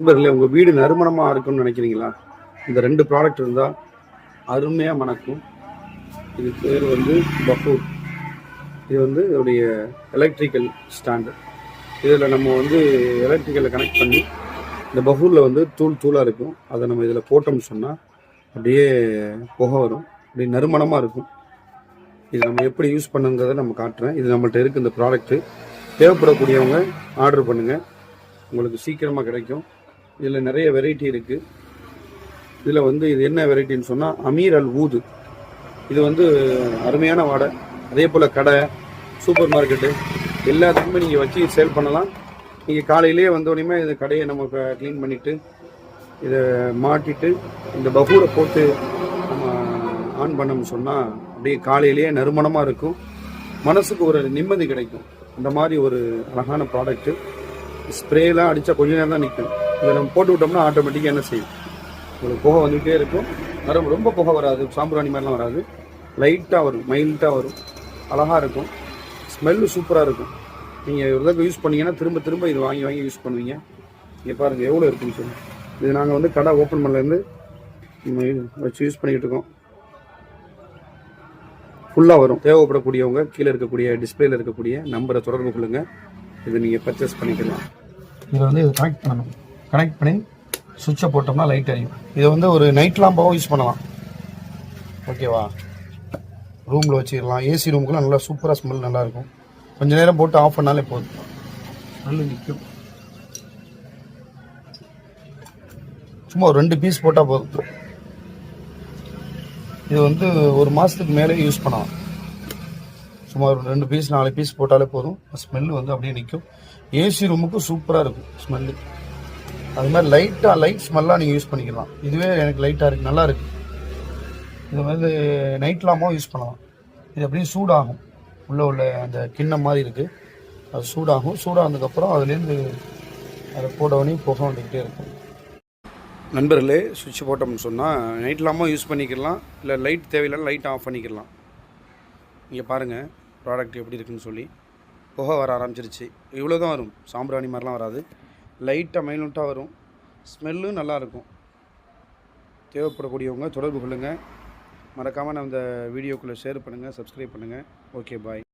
நண்பர்களே உங்கள் வீடு நறுமணமாக இருக்கும்னு நினைக்கிறீங்களா? இந்த ரெண்டு ப்ராடக்ட் இருந்தால் அருமையாக மணக்கும். இது பேர் வந்து பஃபூர் இது வந்து இதோடைய எலக்ட்ரிக்கல் ஸ்டாண்டு இதில் நம்ம வந்து எலக்ட்ரிக்கலை கனெக்ட் பண்ணி இந்த பஃபூரில் வந்து தூள் தூளாக இருக்கும். அதை நம்ம இதில் போட்டோம்னு சொன்னால் அப்படியே புகை வரும். அப்படியே நறுமணமாக இருக்கும். இது நம்ம எப்படி யூஸ் பண்ணுங்கிறத நம்ம காட்டுறேன். இது நம்மள்ட்ட இருக்குது இந்த ப்ராடக்ட்டு தேவைப்படக்கூடியவங்க ஆர்டர் பண்ணுங்கள் உங்களுக்கு சீக்கிரமாக கிடைக்கும். இதில் நிறைய வெரைட்டி இருக்குது இதில் வந்து இது என்ன வெரைட்டின்னு சொன்னால் அமீர் அல் ஊது இது வந்து அருமையான வாடை. அதே போல் கடை சூப்பர் மார்க்கெட்டு எல்லாத்துக்குமே நீங்கள் வச்சு சேல் பண்ணலாம். நீங்கள் காலையிலேயே வந்தோடனே இந்த கடையை நம்ம க்ளீன் பண்ணிவிட்டு இதை மாட்டிட்டு இந்த பகூரை போட்டு நம்ம ஆன் பண்ணோம்னு சொன்னால் அப்படியே காலையிலேயே நறுமணமாக இருக்கும். மனசுக்கு ஒரு நிம்மதி கிடைக்கும். இந்த மாதிரி ஒரு அழகான ப்ராடக்ட்டு ஸ்ப்ரேலாம் அடித்தா கொஞ்ச நேரம் தான் நிற்கும். இதை நம்ம போட்டு விட்டோம்னா ஆட்டோமேட்டிக்காக என்ன செய்யும்? உங்களுக்கு புகை வந்துகிட்டே இருக்கும். நரம் ரொம்ப புகை வராது. சாம்பிராணி மாதிரிலாம் வராது. லைட்டாக வரும். மைல்டாக வரும். அழகாக இருக்கும். ஸ்மெல்லு சூப்பராக இருக்கும். நீங்கள் ஒரு தடவை யூஸ் பண்ணீங்கன்னா திரும்ப திரும்ப இது வாங்கி வாங்கி யூஸ் பண்ணுவீங்க. இங்கே பாருங்கள் எவ்வளோ இருக்குன்னு சொல்லி இது நாங்கள் வந்து கடை ஓப்பன் பண்ணலேருந்து வச்சு யூஸ் பண்ணிக்கிட்டு இருக்கோம். ஃபுல்லாக வரும். தேவைப்படக்கூடியவங்க கீழே இருக்கக்கூடிய டிஸ்பிளேல இருக்கக்கூடிய நம்பரை தொடர்பு கொள்ளுங்கள் இதை நீங்கள் பர்ச்சேஸ் பண்ணிக்கலாம். இதை வந்து இது கனெக்ட் பண்ணணும். கனெக்ட் பண்ணி சுவிட்சை போட்டோம்னா லைட் எரியும் இதை வந்து ஒரு நைட் லாம்பாகவும் யூஸ் பண்ணலாம். ஓகேவா ரூமில் வச்சிடலாம் ஏசி ரூமுக்குலாம் நல்லா சூப்பராக ஸ்மெல் நல்லா இருக்கும். கொஞ்ச நேரம் போட்டு ஆஃப் பண்ணாலே போதும். ஸ்மெல்லு நிற்கும் சும்மா ஒரு ரெண்டு பீஸ் போட்டால் போதும். இது வந்து ஒரு மாதத்துக்கு மேலே யூஸ் பண்ணலாம். சும்மா ஒரு ரெண்டு பீஸ் நாலு பீஸ் போட்டாலே போதும். ஸ்மெல்லு வந்து அப்படியே நிற்கும் ஏசி ரூமுக்கு சூப்பராக இருக்கும் ஸ்மெல்லு அது மாதிரி லைட்டாக லைட் ஸ்மெல்லாக நீங்கள் யூஸ் பண்ணிக்கலாம். இதுவே எனக்கு லைட்டாக இருக்குது நல்லா இருக்குது இது வந்து நைட் லாமும் யூஸ் பண்ணலாம். இது அப்படியே சூடாகும். உள்ளே உள்ள அந்த கிண்ணம் மாதிரி இருக்குது அது சூடாகும். சூடானதுக்கப்புறம் அதுலேருந்து அதை போட உடனே புகை வந்துக்கிட்டே இருக்கும். நண்பர்களே சுவிட்ச் போட்டோம்னு சொன்னால் நைட் லாமும் யூஸ் பண்ணிக்கலாம். இல்லை லைட் தேவையில்லை லைட் ஆஃப் பண்ணிக்கலாம். இங்கே பாருங்கள் ப்ராடக்ட் எப்படி இருக்குன்னு சொல்லி. புகை வர ஆரம்பிச்சிருச்சு. இவ்வளோ தான் வரும். சாம்பிராணி மாதிரிலாம் வராது. லைட்டாக மைனூட்டாக வரும். ஸ்மெல்லும் நல்லாயிருக்கும். தேவைப்படக்கூடியவங்க தொடர்பு கொள்ளுங்கள் மறக்காமல் நான் இந்த வீடியோக்குள்ளே ஷேர் பண்ணுங்கள் சப்ஸ்கிரைப் பண்ணுங்கள் ஓகே பாய்